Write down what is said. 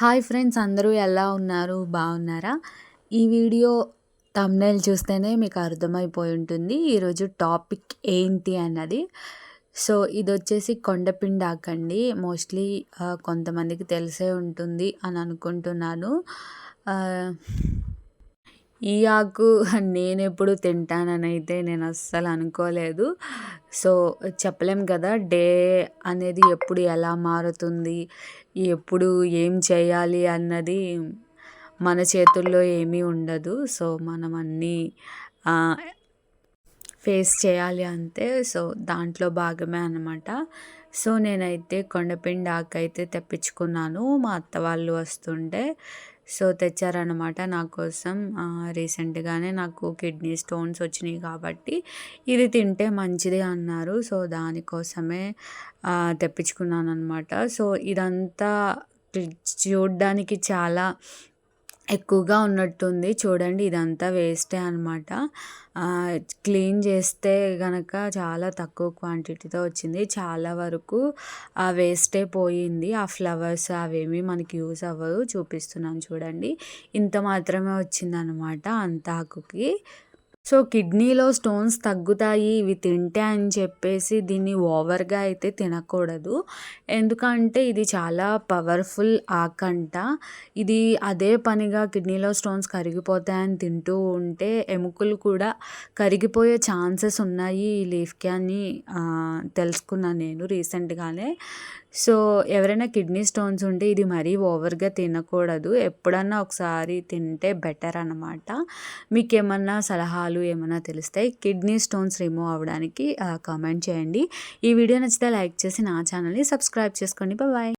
Hi friends అందరూ ఎలా ఉన్నారు? బాగున్నారా? ఈ వీడియో తమ్నైల్ చూస్తేనే మీకు అర్థమైపోయి ఉంటుంది. ఈరోజు టాపిక్ ఏంటి అన్నది. సో ఇది వచ్చేసి కొండపిండి ఆకండి మోస్ట్లీ కొంతమందికి తెలిసే ఉంటుంది అని అనుకుంటున్నాను. ఈ ఆకు నేనెప్పుడు తింటానని అయితే నేను అస్సలు అనుకోలేదు. సో చెప్పలేం కదా డే అనేది ఎప్పుడు ఎలా మారుతుంది ఎప్పుడు ఏం చేయాలి అన్నది మన చేతుల్లో ఏమీ ఉండదు. సో మనం అన్నీ ఫేస్ చేయాలి అంతే సో దాంట్లో భాగమే అనమాట సో నేనైతే కొండపిండి ఆకు అయితే తెప్పించుకున్నాను. మా అత్త వాళ్ళు వస్తుంటే సో తెచ్చారనమాట నా కోసం. రీసెంట్గానే నాకు కిడ్నీ స్టోన్స్ వచ్చినాయి కాబట్టి ఇది తింటే మంచిది అన్నారు. సో దానికోసమే తెప్పించుకున్నాను అనమాట సో ఇదంతా చూడ్డానికి చాలా ఎక్కువగా ఉన్నట్టుంది. చూడండి ఇదంతా వేస్టే అనమాట క్లీన్ చేస్తే కనుక చాలా తక్కువ క్వాంటిటీతో వచ్చింది. చాలా వరకు ఆ వేస్టే పోయింది. ఆ ఫ్లవర్స్ అవేమీ మనకి యూస్ అవ్వదు చూపిస్తున్నాను చూడండి. ఇంత మాత్రమే వచ్చిందనమాట అంత ఆకుకి సో కిడ్నీలో స్టోన్స్ తగ్గుతాయి ఇవి తింటే అని చెప్పేసి దీన్ని ఓవర్గా అయితే తినకూడదు. ఎందుకంటే ఇది చాలా పవర్ఫుల్ ఆకంట. ఇది అదే పనిగా కిడ్నీలో స్టోన్స్ కరిగిపోతాయని తింటూ ఉంటే ఎముకలు కూడా కరిగిపోయే ఛాన్సెస్ ఉన్నాయి ఈ లీఫ్కి అని తెలుసుకున్నాను నేను రీసెంట్గానే. సో ఎవరైనా కిడ్నీ స్టోన్స్ ఉంటే ఇది మరీ ఓవర్గా తినకూడదు. ఎప్పుడన్నా ఒకసారి తింటే బెటర్ అనమాట మీకు ఏమన్నా సలహాలు ఏమన్నా తెలిస్తాయి? కిడ్నీ స్టోన్స్ రిమూవ్ అవ్వడానికి కామెంట్ చేయండి. ఈ వీడియో నచ్చితే లైక్ చేసి నా ఛానల్ని సబ్స్క్రైబ్ చేసుకోండి. బాయ్.